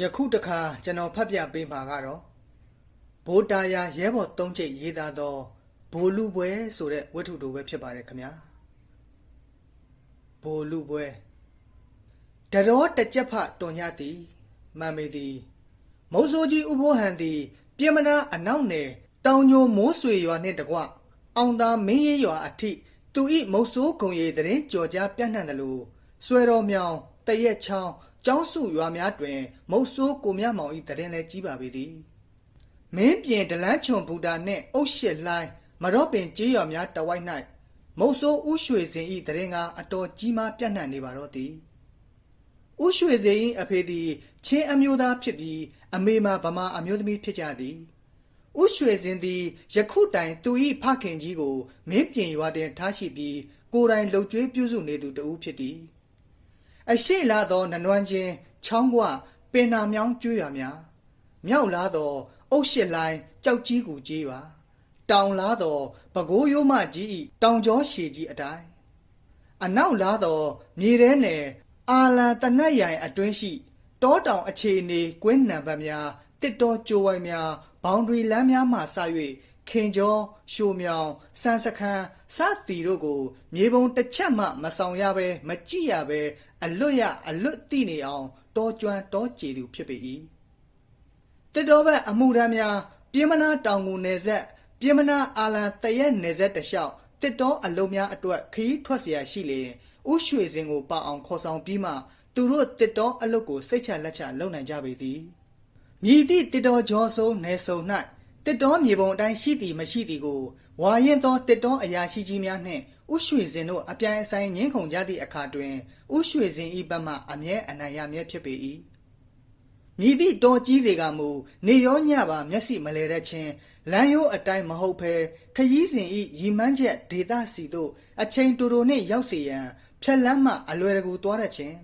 ယခုတခါကျွန်တော်ဖတ်ပြပေးမှာကတော့ဘိုးတာယာရဲဘော်သုံးချိတ်ရေးသားသောဘိုလ်လူပွဲဆိုတဲ့ဝတ္ထုတိုပဲဖြစ်ပါတယ်ခင်ဗျာဘိုလ်လူပွဲတတော်တကြက်ဖတွန်ညသည်မှန်မေသည်မုံစိုးကြီးဥဖိုးဟန်သည်ပြင်မနာအနောက်နယ်တောင်ညိုမိုးဆွေရွာနှင့်တကွအောင်သာမင်းရေးရွာအထိသူဤမုံစိုးကုံရီတရင်ကြော်ကြားပြန့်နှံ့တယ်လို့ဆွဲတော်မြောင်တရက်ချောင်း ကျောင်းစုရွာများတွင် မုံစိုးကိုမြမောင်ဤတရင်လည်းကြီးပါပေသည်မင်းပြင်ဒလန်းချွန်ဘူတာနှင့်အုတ်ရှစ်လှိုင်းမရော့ပင်ကြေးရွာများတဝိုက်၌မုတ်ဆိုးဥရွှေစင်ဤတရင်ကအတော်ကြီးမားပြန့်နှံ့နေပါတော့သည်ဥရွှေစင်ဤအဖေသည်ချင်းအမျိုးသားဖြစ်ပြီး အမေမှာဗမာအမျိုးသမီးဖြစ်ကြသည်ဥရွှေစင်သည်ယခုတိုင်သူ၏ဖခင်ကြီးကိုမင်းပြင်ရွာတွင်ထားရှိပြီးကိုယ်တိုင်လှုပ်ကြွေးပြုစုနေသူတဦးဖြစ်သည် အရှိလာသောနနွမ်းချင်းချောင်းကွပင်နာမြောင်းကျွရွာများမြောက်လာသောအုတ်ရှစ်လိုင်းကြောက်ကြီးကူကြီးရွာတောင်လာသောပကိုးရိုးမကြီးဤတောင်ကျော်ရှည်ကြီးအတိုင်းအနောက်လာသောမြေထဲနယ်အာလန်တနတ်ရိုင်အတွင်းရှိတောတောင်အခြေအနေကွင်းနံပါတ်များတစ်တော်ကြိုးဝိုင်းများဘောင်ဒရီလမ်းများမှစ၍ခင်ကျော်ရှိုမြောင်စန်းစခန်းစသည်တို့ကို မြေပုံတစ်ချက်မှမဆောင်ရဘဲမကြည့်ရဘဲ အလွတ်ရအလွတ်တိနေအောင်တောကျွမ်းတောကြည်သူဖြစ်ပေ၏တစ်တော်ဘက်အမှုရမ်းများပြင်းမနာတောင်ငူနယ်ဆက်ပြင်းမနာအာလန်တရက်နယ်ဆက်တလျှောက်တစ်တော်အလုံးများအတွက်ခီးထွက်เสียရှိလေဥရွှေစင်ကိုပအောင်ခေါ်ဆောင်ပြီးမှသူတို့တစ်တော်အလုပ်ကိုစိတ်ချလက်ချလုပ်နိုင်ကြပေသည် မြည်သည့်တစ်တော်ကျော်ဆုံးနယ်ဆုံ၌တစ်တော်မြေပုံအတိုင်းရှိသည်မရှိသည်ကိုဝါရင်သောတစ်တော်အရာရှိကြီးများနှင့် ဥရွှေစင်တို့အပြိုင်အဆိုင်ငင်းခုန်ကြသည့်အခါတွင်ဥရွှေစင်ဤဘက်မှအမြဲအနိုင်ရမြဲဖြစ်ပေ၏မြည်သည့်တော်ကြီးစေကမူနေရောညပါမျက်စိမလဲတဲ့ချင်းလမ်းရိုးအတိုင်းမဟုတ်ဘဲခရီးစဉ်ဤရီမန်းချက်ဒေတာစီတို့အချိန်တူတူနှင့်ရောက်စေရန်ဖြက်လန်းမှအလွယ်တကူသွားတဲ့ချင်း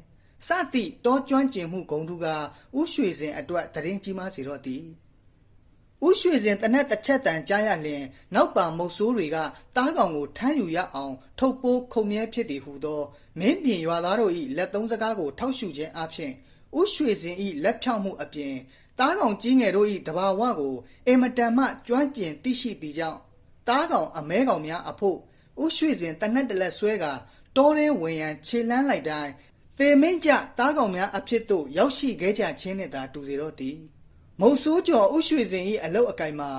စသည့်တောကျွမ်းကျင်မှုဂုံထုကဥရွှေစင်အတွက်တရင်ကြီးမားစေတော့သည် ဥရွှေစင်တနက်တစ်ချက်တန်ကြားရလျင် နောက်ပါမုတ်ဆိုးတွေကတားကောင်ကိုထမ်းယူရအောင် ထုတ်ပိုးခုံမြဲဖြစ်သည်ဟုသော မင်းပြင်ရွာသားတို့၏လက်သုံးစကားကိုထောက်ရှုခြင်းအပြင်ဥရွှေစင်၏လက်ဖြောင့်မှုအပြင်တားကောင်ကြီးငယ်တို့၏တဘာဝကိုအင်မတန်မှကျွမ်းကျင်သိရှိသည်ကြောင့်တားကောင်အမဲကောင်များအဖို့ဥရွှေစင်တနက်တလက်ဆွဲကတောထဲဝင်ရန်ခြေလန်းလိုက်တိုင်းသေမင်းကြတားကောင်များအဖြစ်သို့ရောက်ရှိခဲ့ကြခြင်းနှင့်သာတူစေတော့သည် မုတ်ဆိုးကျော်ဥရွှေစင်၏အလုတ်အကင်မှာ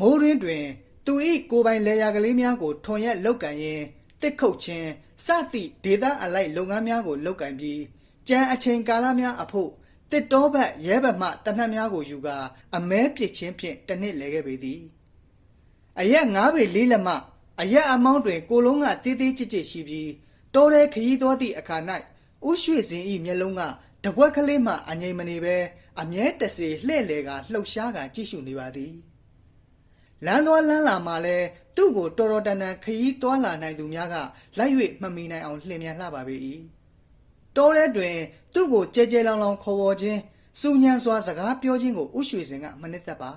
မိုးရင်းတွင် သူ၏ကိုယ်ပိုင်လေယာကလေးများကိုထွန်ရက်လောက်ကန်ရင်းတစ်ခုတ်ခြင်းစသည့်ဒေသအလိုက်လုပ်ငန်းများကိုလုပ်ကန်ပြီးကြံအချိန်ကာလများအဖို့တစ်တောဘက်ရဲဘက်မှတနတ်များကိုယူကာအမဲပစ်ခြင်းဖြင့်တစ်နှစ်လဲခဲ့ပေသည်အရက်ငါးပေလေးလက်မှအရက်အမောင်းတွင် ကိုလုံးကတေးသေးကြစ်ကြစ်ရှိပြီးတောထဲခရီးသွားသည့်အခါ၌ဥရွှေစင်၏မျက်လုံးကတပွက်ကလေးမှအငိမ်မနေပဲ အမြဲတစေလှဲ့လေကလှုပ်ရှားကကြည့်ရှုနေပါသည်လမ်းသွားလမ်းလာမှလည်းသူ့ကိုတော်တော်တန်တန်ခရီးသွားလာနိုင်သူများကလိုက်၍မမီနိုင်အောင်လှင်မြန်လှပါပေ၏တောထဲတွင် သူ့ကိုကြဲကြဲလောင်လောင်ခေါ်ဝေါ်ခြင်းစူညံစွာစကားပြောခြင်းကိုဥရွှေစင်ကမနစ်သက်ပါ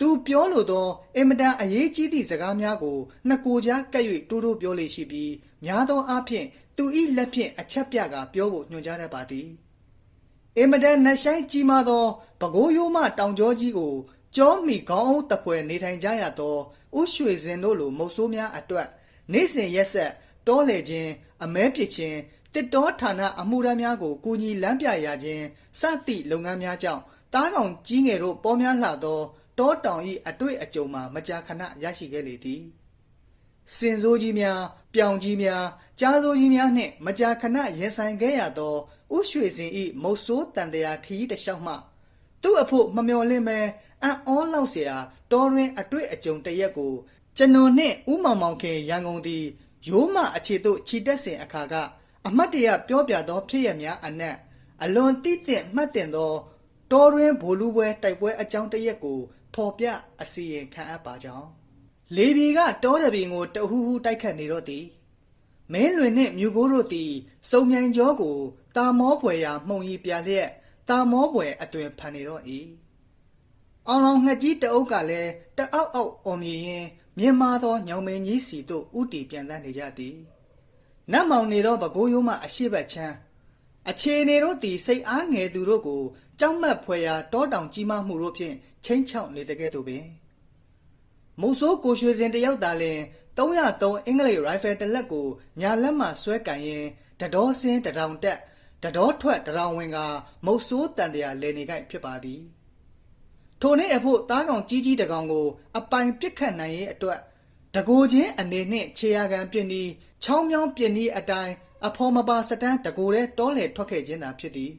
သူပြောလိုသောအင်မတန်အရေးကြီးသည့်စကားများကိုနှစ်ကိုယ်ကြားကပ်၍တိုးတိုးပြောလေရှိပြီးများသောအားဖြင့်သူ၏လက်ဖြင့်အချက်ပြကပြောဖို့ညွှန်ကြားတတ်ပါသည် အင်မတန်နှဆိုင်ကြီးမားသောပကိုးရိုးမတောင်ကျောကြီးကိုကြောမီခေါင်းအုံးတပွဲနေထိုင်ကြရသောဥရွှေစင်တို့လိုမုတ်ဆိုးများအတွက်နေ့စဉ်ရက်ဆက်တောလေခြင်းအမဲပစ်ခြင်းတစ်တောဌာနအမှုရမ်းများကိုကူညီလမ်းပြရခြင်းစသည့်လုပ်ငန်းများကြောင့်တားကောင်ကြီးငယ်တို့ပေါ်များလှသောတောတောင်၏အတွေ့အကြုံမှာမကြာခဏရရှိခဲ့လေသည် စင်စိုးကြီးများပြောင်ကြီးများကြားစိုးကြီးများနှင့်မကြာခဏရင်ဆိုင်ခဲ့ရသောဥရွှေစင်၏မုတ်ဆိုးတန်တရာခရီးတစ်လျှောက်မှသူ့အဖို့မမျော်လင့်မဲအံ့ဩလောက်เสียတော်တွင်အတွေ့အကြုံတစ်ရက်ကိုကျွန်တော်နှင့်ဥမောင်မောင်ခင်ရန်ကုန်သည်ရိုးမအခြေသို့ခြိတက်စဉ်အခါကအမတ်တရပြောပြသောဖြစ်ရများအနက်အလွန်တိတိမှတ်တင်သောတော်တွင်ဘိုလ်လူပွဲတိုက်ပွဲအကြောင်းတစ်ရက်ကိုဖော်ပြအစီရင်ခံအပ်ပါကြောင်း လေပြေကတောတပင်ကိုတဟူးဟူးတိုက်ခတ်နေတော့သည်မင်းလွင်နှင့်မြူကိုတို့သည်စုံမြိုင်ကျောကိုတာမောပွေရာမှုံရီပြလျက်တာမောပွေအသွင်ဖန်နေတော့၏အောင်လောင်ငှက်ကြီးတအုပ်ကလည်းတအောက်အောက်အော်မြည်ရင်မြင်မာသောညောင်မင်းကြီးစီတို့ဥတီပြန်တန်းနေကြသည်နတ်မောင်နေသောဘကိုးရိုးမှအရှိတ်ချမ်းအခြေအနေတို့သည်စိတ်အားငယ်သူတို့ကိုကြောက်မက်ဖွယ်ရာတောတောင်ကြီးမားမှုတို့ဖြင့်ချင်းချောက်နေတဲ့ကဲ့သို့ပင် မုတ်ဆိုးကိုရွှေစင်တယောက်သာလျှင်303အင်္ဂလိပ်ရိုင်ဖယ်တစ်လက်ကိုညာလက်မှဆွဲကန်ရင်တတော်စင်းတထောင်တက်တတော်ထွက်တထောင်ဝင်ကမုတ်ဆိုးတန်တရာလဲနေကြဖြစ်ပါသည်ထိုနေ့အဖို့သားကောင်ကြီးကြီးတကောင်ကို အပိုင်ပစ်ခတ်နိုင်ရဲ့အတွက်တကိုချင်းအနေနှင့်ခြေရာခံပြင်းပြီးချောင်းမြောင်းပြင်းပြီးအတိုင်းအဖော်မပါစတန်းတကိုတဲ့တောလေထွက်ခဲ့ခြင်းသာဖြစ်သည်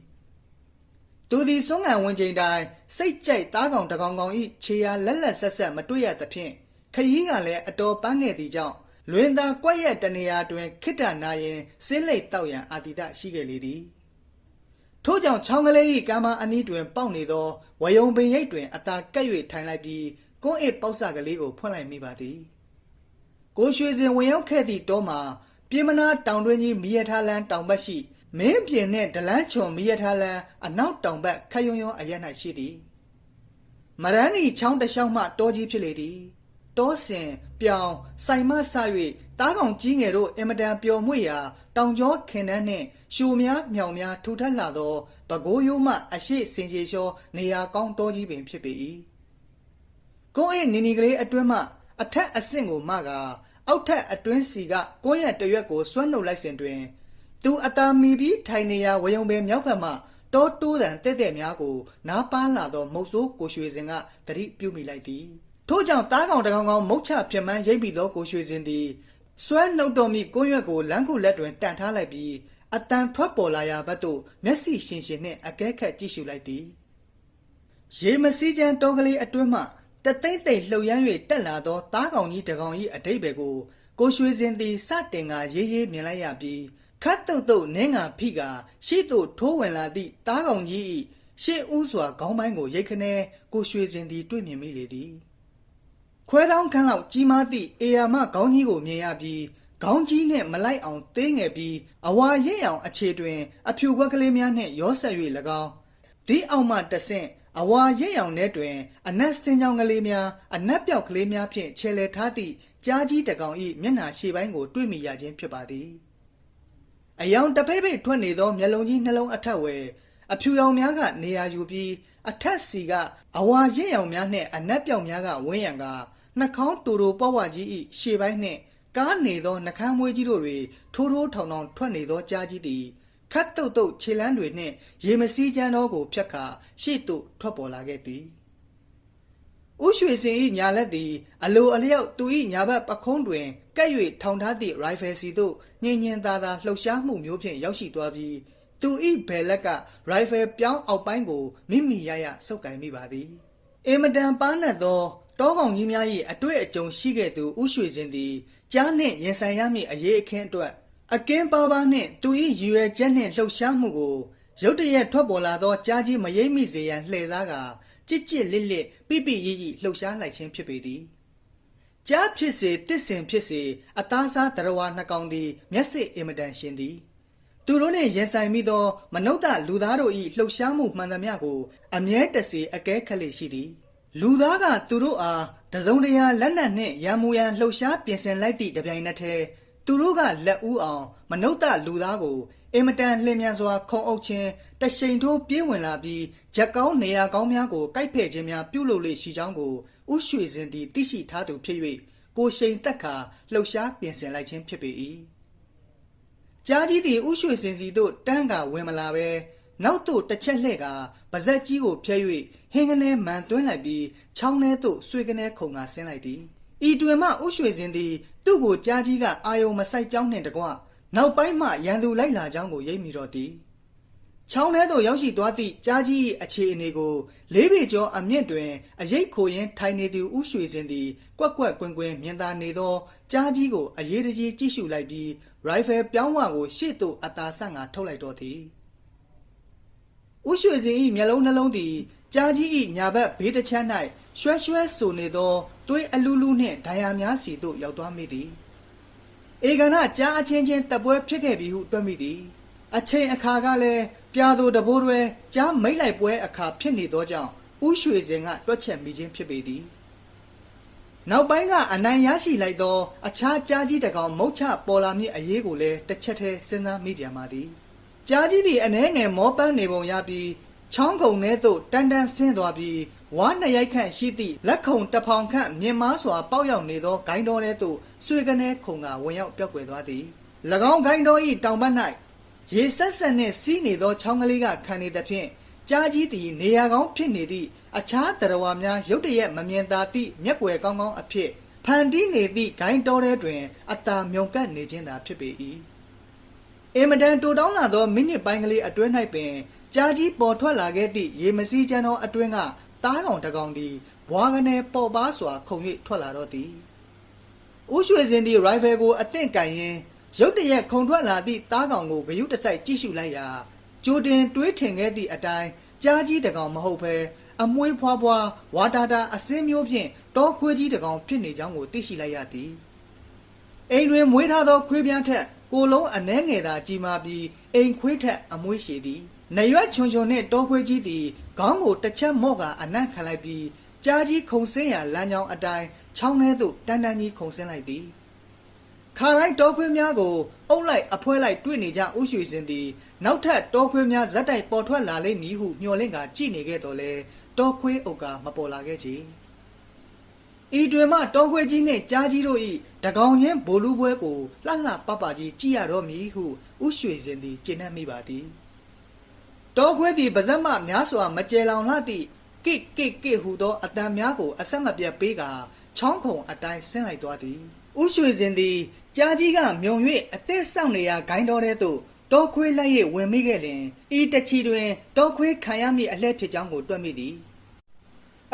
သူသည်စွန့်ငံဝင်ချိန်တိုင်းစိတ်ကြိုက်သားကောင်တကောင်ကောင်ဤခြေရာလက်လက်ဆက်ဆက်မတွေ့ရသဖြင့်ခရီးကလည်းအတော်ပန်းငယ်သည့်ကြောင့်လွင်သာကွက်ရက်တနေရာတွင်ခိတ္တနာရင်စင်းလိတ်တောက်ရန်အာတိတရှိခဲ့လေသည်ထို့ကြောင့်ချောင်းကလေး၏ကမ်းမအနီးတွင်ပေါက်နေသောဝယုံပင်ရိပ်တွင်အသာကပ်၍ထိုင်လိုက်ပြီးကွန်းအစ်ပေါက်စကလေးကိုဖွင့်လိုက်မိပါသည်ကိုရွှေစင်ဝင်ရောက်ခဲ့သည့်တောမှာပြည်မနာတောင်တွင်းကြီးမီယထားလန်းတောင်ဘက်ရှိ မင်းပြင်နှင့်ဒလန်းချွန်မီယထားလန်းအနောက်တောင်ဘက်ခက်ယွန်းယွန်းအရက်၌ရှိသည်မရန်နီချောင်းတစ်လျှောက်မှတောကြီးဖြစ်လေသည်တောစင်ပြောင်စိုင်မဆ၍တားကောင်ကြီးငယ်တို့အင်မတန်ပျော်မွေ့ရာတောင်ကျောခင်တန်းနှင့်ရှူများမြောင်များထူထပ်လာသောပကိုးရိုးမှအရှိစင်ကြီးလျှောနေရာကောင်းတောကြီးပင်ဖြစ်ပေ၏ကိုယ့်၏နီနီကလေးအတွင်းမှအထက်အဆင့်ကိုမှကအောက်ထက်အတွင်းစီကကိုယ့်ရဲ့တရွက်ကိုဆွဲနှုတ်လိုက်စဉ်တွင် သူအတာမီပြီးထိုင်နေရာဝယုံပင်မြောက်ဘက်မှတောတိုးတန်တဲ့တဲ့များကို နားပန်းလာသောမုတ်ဆိုးကိုရွှေစင်ကတတိပြုမိလိုက်သည်ထို့ကြောင့်တားကောင်တကောင်ကောင်မုတ်ချပြမန်းရိပ်ပြီးသောကိုရွှေစင်သည်ဆွဲနှုတ်တော်မိကိုရွက်ကိုလမ်းခုလက်တွင်တန်ထားလိုက်ပြီးအတန်ထွက်ပေါ်လာရာဘက်သို့မျက်စိရှင်ရှင်နှင့်အကဲခတ်ကြည့်ရှုလိုက်သည်ရေမစည်းချမ်းတောကလေးအတွင်းမှတသိမ့်သိမ့်လှုပ်ရမ်း၍တက်လာသောသားကောင်ကြီးတကောင်ကြီးအတိတ်ပဲကိုကိုရွှေစင်သည်စတင်ကရေးရေးမြင်လိုက်ရပြီး ခတ်တုတ်တုတ်နင်းငါဖိကရှေ့သို့ထိုးဝင်လာသည့်သားကောင်ကြီး၏ရှေ့ဦးစွာခေါင်းပိုင်းကိုရိတ်ခနဲကိုရွှေစင်သည်တွေ့မြင်မိလေသည်ခွဲတောင်းခန်းလောက်ကြီးမားသည့်အေယာမခေါင်းကြီးကိုမြင်ရပြီးခေါင်းကြီးနှင့်မလိုက်အောင်သေးငယ်ပြီးအဝါရင့်အောင်အခြေတွင် အဖြူဘက်ကလေးများနှင့်ရောဆက်၍၎င်းဒီအောင်မှတဆင့်အဝါရစ်ရောင်ထဲတွင် အနက်စင်းကြောင်ကလေးများအနက်ပြောက်ကလေးများဖြင့်ခြေလဲထားသည့်ကြားကြီးတကောင်၏မျက်နှာရှေ့ပိုင်းကို တွေ့မိရခြင်းဖြစ်ပါသည် အယောင်တဖိတ်ဖိတ်ထွက်နေသောမျက်လုံးကြီးနှလုံးအထက်ဝယ်အဖြူရောင်များကနေရာယူပြီးအထက်စီကအဝါရစ်ရောင်များနှင့်အနက်ပြောက်များကဝင်းရံကနှာခေါင်းတူတူပေါ့ဝါကြီး၏ရှေ့ပိုင်းနှင့်ကားနေသောနှကမ်းမွေးကြီးတို့တွင်ထိုးထိုးထောင်ထောင်ထွက်နေသောကြားကြီးသည်ခတ်တုတ်တုတ်ခြေလန်းတွေနှင့်ရေမစည်းချမ်းသောကိုဖြတ်ခါရှေ့သို့ထွက်ပေါ်လာခဲ့သည်။ဥ ရွှေစင်၏ညာလက်သည် အလိုအလျောက်သူ၏ညာဘက်ပခုံးတွင်ကပ်၍ထောင်ထားသည့်ရိုင်ဖယ်စီသို့ညင်ညင်သာသာလှုပ်ရှားမှုမျိုးဖြင့်ရောက်ရှိသွားပြီးသူ၏ဘယ်လက်ကရိုင်ဖယ်ပြောင်းအောက်ပိုင်းကိုမိမိရရဆုပ်ကင်မိပါသည်။အင်မတန်ပါးနတ်သောတောကောင်ကြီးများ၏အတွေ့အကြုံရှိခဲ့သူဥရွှေစင်သည်ကြားနှင့်ရင်ဆိုင်ရမည့်အရေးအခင်းအတွက်အကင်းပါးပါးနှင့်သူ၏ရည်ရွယ်ချက်နှင့်လှုပ်ရှားမှုကိုရုတ်တရက်ထွက်ပေါ်လာသောကြားကြီးမရိပ်မိစေရန်လှည့်စားက ကြစ်ကြစ်လစ်လစ်ပိပိရိရိလှုပ်ရှားလိုက်ခြင်းဖြစ်ပေသည်ကြားဖြစ်စေတစ်စင်ဖြစ်စေအသားစားတရဝါနှစ်ကောင်သည် မျက်စိအင်မတန်ရှင်သည် သူတို့နှင့်ရင်ဆိုင်မိသော မနုဿလူသားတို့၏လှုပ်ရှားမှုမှန်သမျှကို အမြဲတစေအကဲခတ်လေရှိသည် လူသားကသူတို့အားတစုံတရာလက်နက်နှင့်ရံမူရန်လှုပ်ရှားပြင်ဆင်လိုက်သည့်တပြိုင်နက်တည်းသူတို့ကလက်ဦးအောင် မနုဿလူသားကို အင်မတန်လျင်မြန်စွာခုံအုပ်ခြင်းတရှိန်ထိုးပြေးဝင်လာပြီးဂျက်ကောင်းနေရာကောင်းများကိုကိုက်ဖဲ့ခြင်းများပြုလုပ်လေရှိကြောင်းကိုဥရွှေစင်သည်သိရှိထားသူဖြစ်၍ကိုရှိန်တက်ခါလှုပ်ရှားပြင်ဆင်လိုက်ခြင်းဖြစ်ပေ၏ကြားကြီးသည်ဥရွှေစင်စီသို့တန်းကဝင်မလာဘဲနောက်သို့တစ်ချက်လှဲ့ကပါဇက်ကြီးကိုဖျက်၍ဟင်းကနေမှန်သွင်းလိုက်ပြီးချောင်းထဲသို့ဆွေကနေခုံကဆင်းလိုက်သည်ဤတွင်မှဥရွှေစင်သည်သူ့ကိုကြားကြီးကအာယုံမဆိုင်ကြောင်းနှင့်တကွ နောက်ပိုင်းမှရန်သူလိုက်လာကြောင်းကိုရိပ်မိတော့သည်ချောင်းထဲသို့ရောက်ရှိသွားသည့်ကြားကြီး၏အခြေအနေကိုလေးပေကျော်အမြင့်တွင်အရိတ်ခိုရင်းထိုင်နေသူဥရွှေစင်သည်ကွက်ကွက်ကွင်းကွင်းမြင်သာနေသောကြားကြီးကိုအရေးတကြီးကြည့်ရှုလိုက်ပြီးရိုင်ဖယ်ပြောင်းဝကိုရှေ့သို့အသာဆန့်ကထုတ်လိုက်တော့သည်ဥရွှေစင်၏မျက်လုံးနှလုံးသည်ကြားကြီး၏ညာဘက်ဘေးတစ်ချမ်း၌ရွှဲရွှဲဆိုနေသောသွေးအလူးလူးနှင့်ဒဏ်ရာများစီသို့ရောက်သွားမိသည် ဧကနာကြားအချင်းချင်းတပ်ပွဲဖြစ်ခဲ့ပြီဟုတွက်မိသည် အချိန်အခါကလည်းပြာသူတဘိုးတွေကြားမိတ်လိုက်ပွဲအခါဖြစ်နေသောကြောင့်ဥရွှေစင်ကတွက်ချက်မိခြင်းဖြစ်ပေသည်နောက်ပိုင်းကအနိုင်ရရှိလိုက်သော အခြားကြားကြီးတကောင်မုတ်ချပေါ်လာမည့်အရေးကိုလည်းတစ်ချက်တည်းစဉ်းစားမိပြန်ပါသည်ကြားကြီးသည်အနှဲငယ်မောပန်းနေပုံရပြီးချောင်းခုံထဲသို့တန်းတန်းဆင်းသွားပြီး ဝါနှစ်ရိုက်ခန့်ရှိသည့်လက်ခုံတစ်ဖောင်ခန့်မြင်မားစွာပေါက်ရောက်နေသောဂိုင်းတော်ထဲသို့ဆွေကနေခုံကဝင်ရောက်ပြောက်ကွယ်သွားသည်၎င်းဂိုင်းတော်၏တောင်ဘက်၌ရေဆက်ဆက်နှင့်စီးနေသောချောင်းကလေးကခံနေသဖြင့်ကြားကြီးသည်နေရာကောင်းဖြစ်နေသည့်အခြားတရဝါများရုတ်တရက်မမြင်သာသည့်မျက်ွယ်ကောင်းကောင်းအဖြစ်ဖန်တီးနေသည့်ဂိုင်းတော်ထဲတွင်အသာမြုံကပ်နေခြင်းသာဖြစ်ပေ၏အင်မတန်တိုတောင်းလာသောမိနစ်ပိုင်းကလေးအတွင်း၌ပင်ကြားကြီးပေါ်ထွက်လာခဲ့သည့်ရေမစည်းချမ်းသောအတွင်းက တားကောင်တကောင်သည်ဘွားကနေပေါ်ပါစွာခုန်၍ထွက်လာတော့သည်ဦးရွှေစင်သည်ရိုင်ဖယ်ကိုအသင့်ကင်ရင်းရုတ်တရက်ခုန်ထွက်လာသည့်တားကောင်ကိုဂယုတစိုက်ကြည့်ရှုလိုက်ရာကြိုတင်တွေးထင်ခဲ့သည့်အတိုင်းကြားကြီးတကောင်မဟုတ်ဘဲအမွှေးဖွားဖွားဝါတာတာအစင်းမျိုးဖြင့်တောခွေးကြီးတကောင်ဖြစ်နေကြောင်းကိုသိရှိလိုက်ရသည်အိမ်တွင်မွေးထားသောခွေးပြားထက်ကိုယ်လုံးအနှဲငယ်သာကြီးမားပြီးအိမ်ခွေးထက်အမွှေးရှည်သည် နရွက်ချွန်ချွန်နှင့်တောခွေးကြီးသည်ခေါင်းကိုတစ်ချက်မော့ကအနံ့ခံလိုက်ပြီးကြားကြီးခုန်ဆင်းရာလမ်းကြောင်းအတိုင်းချောင်းထဲသို့တန်းတန်းကြီးခုန်ဆင်းလိုက်သည်ခါတိုင်းတောခွေးများကိုအုပ်လိုက်အဖွဲလိုက်တွေ့နေကြဥရွှေစင်သည်နောက်ထပ်တောခွေးများဇက်တိုက်ပေါ်ထွက်လာလိမ့်မည်ဟုမျှော်လင့်ကကြည့်နေခဲ့တော်လဲတောခွေးအုပ်ကမပေါ်လာခဲ့ချေဤတွင်မှတောခွေးကြီးနှင့်ကြားကြီးတို့၏တကောင်ချင်းဘိုလ်လူပွဲကိုလှလှပပကြီးကြည့်ရတော့မည်ဟုဥရွှေစင်သည်ကျေနပ်မိပါသည် တောခွေးသည်ပါဇက်မှများစွာမကြဲလောင်လှသည့်ကိကိကိဟုသောအတန်များကိုအဆက်မပြတ်ပေးကာချောင်းခုံအတိုင်းဆင်းလိုက်သွားသည်ဥရွှေစင်သည်ကြားကြီးကမြုံ၍အသက်ဆောင်နေရာဂိုင်းတော်ထဲသို့တောခွေးလိုက်၍ဝင်မိခဲ့လျင်ဤတချီတွင်တောခွေးခံရမည့်အလှည့်ဖြစ်ကြောင်းကိုတွက်မိသည်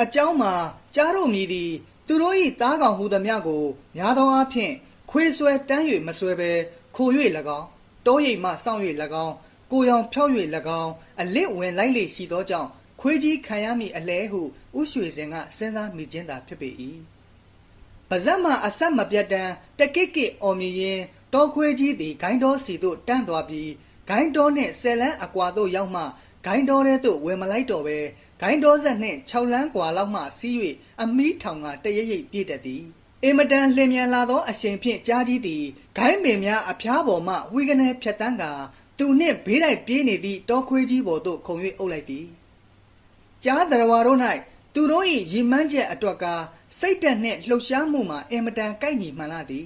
အကြောင်းမှာကြားတို့မြည်သည် သူတို့၏တားကောင်ဟူသည်များကိုများသောအားဖြင့်ခွေးဆွဲတန်း၍မဆွဲဘဲခို၍၎င်းတောရိပ်မှစောင့်၍၎င်း ကိုရောင်ဖြောက်၍၎င်းအလစ်ဝင်လိုက်လေရှိသောကြောင့်ခွေးကြီးခံရမည့်အလဲဟုဥရွှေစင်ကစဉ်းစားမိခြင်းသာဖြစ်ပေ၏ပါဇက်မှအဆက်မပြတ်တမ်းတကိတ်ကိအော်မြည်ရင်တောခွေးကြီးသည်ဂိုင်းတော်စီသို့တန်းသွားပြီးဂိုင်းတော်နှင့်ဆယ်လန်းအကွာသို့ရောက်မှဂိုင်းတော်ထဲသို့ဝင်မလိုက်တော့ဘဲဂိုင်းတော်ဆက်နှင့်6လန်းကွာလောက်မှစီး၍အမီးထောင်ကတရရိပ်ပြည့်တတ်သည်အင်မတန်လျင်မြန်လာသောအရှင်ဖြင့်ကြားကြီးသည်ဂိုင်းပင်များအဖျားပေါ်မှဝီကနေဖြတ်တန်းကာ သူနှင့်ဘေးတိုက်ပြေးနေသည့်တောခွေးကြီးပေါ်သို့ခုန်၍အုပ်လိုက်သည်ကြားတရဝါတို့၌သူတို့၏ရီမန်းချက်အတွက်ကစိတ်တက်နှင့်လှုပ်ရှားမှုမှာအင်မတန်ကိုက်ညီမှန်လာသည်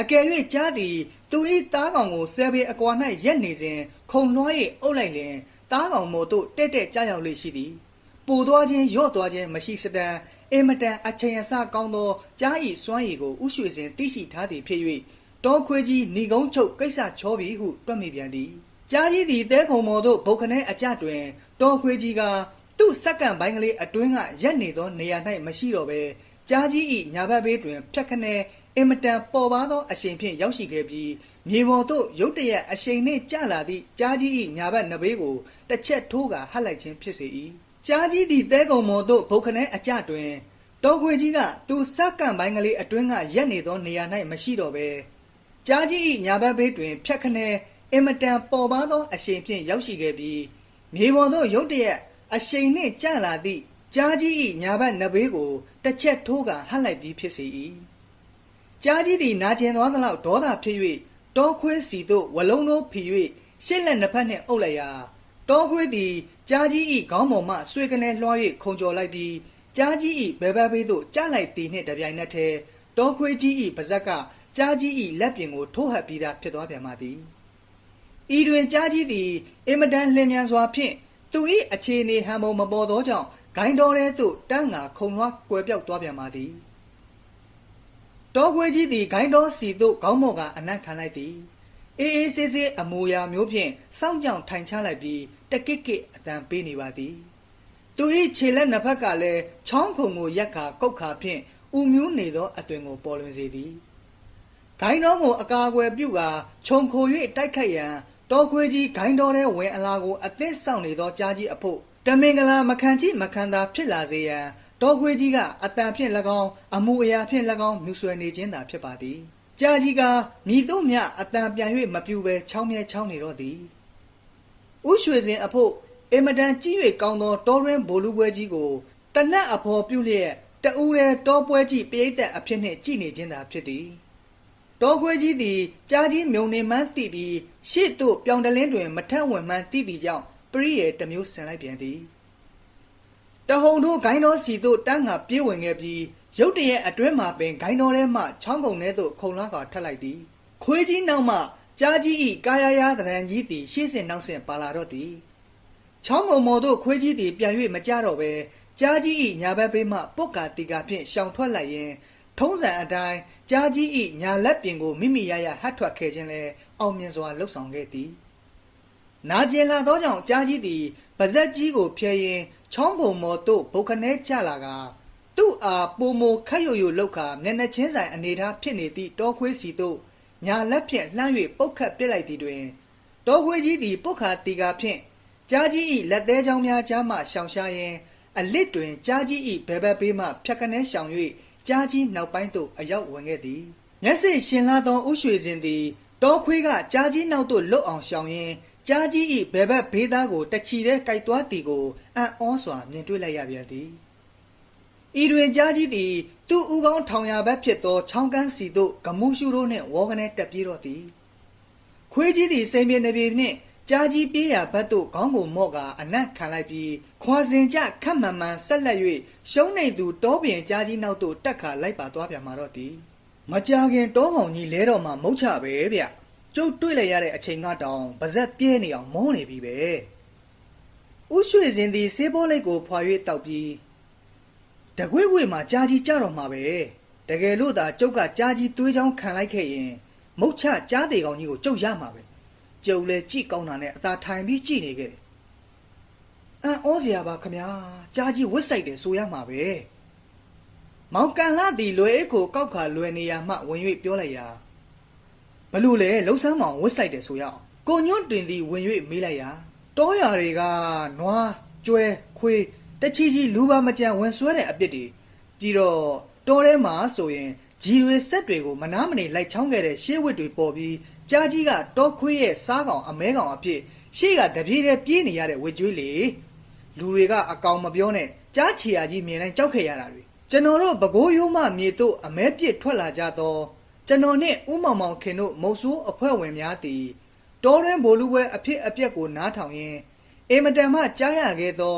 အကယ်၍ကြားသည်သူ၏သားကောင်ကိုဆယ်ပေအကွာ၌ရက်နေစဉ်ခုံလွှား၍အုပ်လိုက်လျင်သားကောင်မို့သို့တက်တက်ကြောက်ရောက်လေရှိသည်ပူသွားခြင်းရော့သွားခြင်းမရှိစတန်အင်မတန်အချိန်အဆကောင်းသောကြား၏စွမ်းရည်ကိုဥရွှေစင်သိရှိထားသည်ဖြစ်၍ တောခွေးကြီးဏီကုန်းချုပ်ကိစ္စချောပြီဟုတွက်မိပြန်သည်ကြားကြီးသည်တဲခုံမော်သို့ဘုတ်ခနဲအကြတွင်တောခွေးကြီးကသူ့စက္ကန့်ပိုင်းကလေးအတွင်းကရက်နေသောနေရာ၌မရှိတော့ဘဲကြားကြီး၏ညာဘက်ဘေးတွင်ဖြတ်ခနဲအင်မတန်ပေါ်ပါသောအရှင်ဖြင့်ရောက်ရှိခဲ့ပြီးမြေပေါ်သို့ရုတ်တရက်အရှိန်နှင့်ကျလာသည့်ကြားကြီး၏ညာဘက်နဘေးကိုတစ်ချက်ထိုးကာဟပ်လိုက်ခြင်းဖြစ်စေ၏ကြားကြီးသည်တဲကုံမော်သို့ဘုတ်ခနဲအကြတွင်တောခွေကြီးကသူစက္ကန့်ပိုင်းကလေးအတွင်းကရက်နေသောနေရာ၌မရှိတော့ဘဲ ကြားကြီး၏ညာဘက်ဘေးတွင် ဖြတ်ခနဲအင်မတန်ပေါ်ပါသောအရှိန်ဖြင့်ရောက်ရှိခဲ့ပြီးမြေပေါ်သို့ရုတ်တရက်အရှိန်နှင့်ကျလာသည့်ကြားကြီး၏ညာဘက်နဘေးကိုတစ်ချက်ထိုးကာဟပ်လိုက်ပြီးဖြစ်စေ၏ကြားကြီးသည်နာကျင်သွားသလောက်ဒေါသဖြစ်၍တောခွေးစီသို့ဝလုံးလုံးဖီ၍ရှစ်လက်နှစ်ဖက်နှင့်အုပ်လိုက်ရာတောခွေးသည်ကြားကြီး၏ခေါင်းပေါ်မှဆွေကနေလွှား၍ခုံကျော်လိုက်ပြီးကြားကြီး၏ဘဲဘဲဘေးသို့ကြားလိုက်သည်နှင့်တပြိုင်နက်တည်းတောခွေးကြီး၏ပါဇက်က ကြားကြီး၏လက်ပြင်ကိုထိုးဟပ်ပြီးသားဖြစ်သွားပြန်ပါသည်ဤတွင်ကြားကြီးသည်အင်မတန်လျင်မြန်စွာဖြင့်သူ၏အခြေအနေဟန်ပုံမပေါ်သောကြောင့်ဂိုင်းတော်ထဲသို့တန်းငါခုံလွှားကွယ်ပြောက်သွားပြန်ပါသည်တောခွေးကြီးသည်ဂိုင်းတော်စီသို့ခေါင်းမော့ကအနံ့ခံလိုက်သည်အေးအေးဆေးဆေးအမူအရာမျိုးဖြင့်စောင့်ကြောင်ထိုင်ချလိုက်ပြီးတကစ်ကစ်အတန်ပေးနေပါသည်သူ၏ခြေလက်နှစ်ဖက်ကလည်းချောင်းခုံကိုရက်ခါကုတ်ခါဖြင့်ဥမျိုးနေသောအသွင်ကိုပေါ်လွင်စေသည် ဂိုင်းတော်ကိုအကာအကွယ်ပြုကာခြုံခို၍တိုက်ခတ်ရန်တောခွေးကြီးဂိုင်းတော်ထဲဝင်အလာကိုအသစ်ဆောင်နေသောကြားကြီးအဖို့တမင်္ဂလာမခံချိမခံသာဖြစ်လာစေရန်တောခွေးကြီးကအတန်ဖြင့်၎င်းအမှုအရာဖြင့်၎င်းမြူဆွဲနေခြင်းသာဖြစ်ပါသည်ကြာကြီးကမိတို့မြအတန်ပြန်၍မပြူပဲချောင်းမြဲချောင်းနေတော့သည်ဥရွှေစင်အဖို့အင်မတန်ကြီး၍ကောင်းသောတောရင်းဘိုလူပွဲကြီးကိုတနတ်အဖော်ပြုလျက်တူးရဲတောပွဲကြီးပိဋသက်အဖြစ်နှင့်ကြည်နေခြင်းသာဖြစ်သည် တောခွေးကြီးသည်ကြားကြီးမြုံနေမှန်းသိပြီးရှေ့သို့ပြောင်တလင်းတွင် မထက်ဝင်မှန်းသိသည့်ကြောင့်ပရိယေတစ်မျိုးဆင်လိုက်ပြန်သည်တဟုန်တို့ဂိုင်းတော်စီသို့တန်းငါပြေးဝင်ခဲ့ပြီးရုတ်တရက်အတွဲမှပင်ဂိုင်းတော်ထဲမှချောင်းကုန်ထဲသို့ခုံလာကထက်လိုက်သည်ခွေးကြီးနောက်မှကြားကြီး၏ကာယယာသရံကြီးသည်ရှေ့စဉ်နောက်စဉ်ပါလာတော့သည်ချောင်းကုံမော်တို့ခွေးကြီးသည်ပြန်၍မကြတော့ပဲကြားကြီး၏ညာဘက်ဘေးမှပုတ်ကာတီကာဖြင့်ရှောင်ထွက်လိုက်ရင် ထုံးစံအတိုင်း ကြားကြီး၏ညာလက်ပြင်ကိုမိမိရရဟတ်ထွက်ခဲ့ခြင်းလဲအောင်မြင်စွာလှုပ်ဆောင်ခဲ့သည်နာကျင်လာသောကြောင့်ကြားကြီးသည်ပါဇက်ကြီးကိုဖျဲရင်ချောင်းကုံမော်တို့ဘုတ်ခနဲကြလာကသူ့အားပုံမခတ်ရွရွလောက်ခါမျက်နှာချင်းဆိုင်အနေထားဖြစ်နေသည့်တောခွေးစီတို့ညာလက်ဖြင့်လှမ်း၍ပုတ်ခတ်ပစ်လိုက်သည်တွင်တောခွေးကြီးသည်ပုတ်ခါတီကာဖြင့်ကြားကြီး၏လက်သေးချောင်းများကြားမှရှောင်ရှားရင်းအလစ်တွင်ကြားကြီး၏ဘဲဘဲပေးမှဖြတ်ကနေရှောင်၍ ကြားကြီးနောက်ပိုင်းသို့အရောက်ဝင်ခဲ့သည်မျက်စိရှင်လာသောဥရွှေစင်သည်တောခွေးကကြားကြီးနောက်သို့လွတ်အောင်ရှောင်ရင်းကြားကြီး၏ဘဲဘဲဘေးသားကိုတချီတဲ့ကြိုက်သွားသည်ကိုအံ့ဩစွာမြင်တွေ့လိုက်ရပြန်သည်ဤတွင်ကြားကြီးသည်သူ့ဥကောင်းထောင်ရဘက်ဖြစ်သောချောင်းကန်းစီသို့ဂမှုရှုတို့နှင့်ဝေါကနေတက်ပြေးတော့သည်ခွေးကြီးသည်စိန်ပြေနေပြေနှင့်ကြားကြီးပြေးရာဘက်သို့ခေါင်းကိုမော့ကာအနက်ခံလိုက်ပြီးခွာစင်ကြခတ်မှန်မှန်ဆက်လက်၍ ရှုံးနေသူတောပြင်ကြားကြီးနောက်သို့တက်ခါလိုက်ပါသွားပြန်มาတော့သည်မကြာခင်တောကောင်ကြီးလဲတော့မှမုတ်ချပဲဗျကျုပ်တွေ့လိုက်ရတဲ့အချိန်ကတောင်ပါဇက်ပြဲနေအောင်မောနေပြီပဲဥရွှေစင်သည်ဆေးဘောလိတ်ကိုဖွာ၍တောက်ပြီးတကွေ့ဝေမှာကြားကြီးကြတော့မှာပဲတကယ်လို့သာကျုပ်ကကြားကြီးသွေးချောင်းခံလိုက်ခဲ့ရင်မုတ်ချကြားသေးကောင်ကြီးကိုကျုပ်ရမှာပဲကျုပ်လည်းကြည့်ကောင်းတာနဲ့အသာထိုင်ပြီးကြည့်နေခဲ့တယ် အန်ဩစရာပါခမညာကြားကြီးဝစ်ဆိုင်တယ်ဆိုရမှာပဲမောင်ကန်လာသည်လွယ်အိတ်ကိုကောက်ခါလွယ်နေရမှဝင်၍ပြောလိုက်ရာဘလို့လဲလှုပ်ဆန်းမောင်ဝစ်ဆိုင်တယ်ဆိုရအောင်ကိုညွန့်တွင်သည်ဝင်၍မေးလိုက်ရာတောရတွေကနွားကျွဲခွေးတချီကြီးလူပါမကြံဝင်ဆွဲတဲ့အပြစ်တွေပြီးတော့တောထဲမှာဆိုရင်ဂျီတွေဆက်တွေကိုမနာမနေလိုက်ချောင်းခဲ့တဲ့ရှေးဝစ်တွေပေါ်ပြီးကြားကြီးကတောခွေးရဲ့စားကောင်အမဲကောင်အဖြစ်ရှေ့ကတပြေးတည်းပြေးနေရတဲ့ဝစ်ကျွေးလေ လူတွေကအကောင်မပြောနဲ့ကြားချီယာကြီးမြင်တိုင်းကြောက်ခဲ့ရတာတွေကျွန်တော်တို့ဘကိုးရိုးမမြေတို့အမဲပြစ်ထွက်လာကြတော့ကျွန်တော်နဲ့ဥမောင်မောင်ခင်တို့မုတ်ဆိုးအဖွဲ့ဝင်များတည်တောရင်းဘိုလ်လူပွဲအဖြစ်အပျက်ကိုနားထောင်ရင်းအင်မတန်မှကြားရခဲ့သော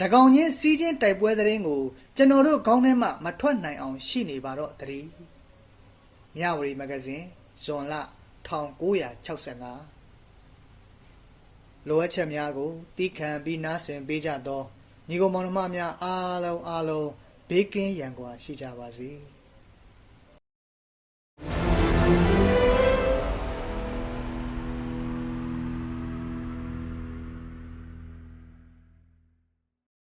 တကောင်ချင်းစီးချင်းတိုက်ပွဲသတင်းကိုကျွန်တော်တို့ခေါင်းထဲမှမထွက်နိုင်အောင်ရှိနေပါတော့တည်းမြဝတီမဂ္ဂဇင်းဇွန်လ1965 လိုအပ်ချက်များကိုတီးခံပြီးနားဆင်ပေးကြသောညီကောင်မောင်နှမများအားလုံးအားလုံးဘေးကင်းရန်ကွာရှိကြပါစေ။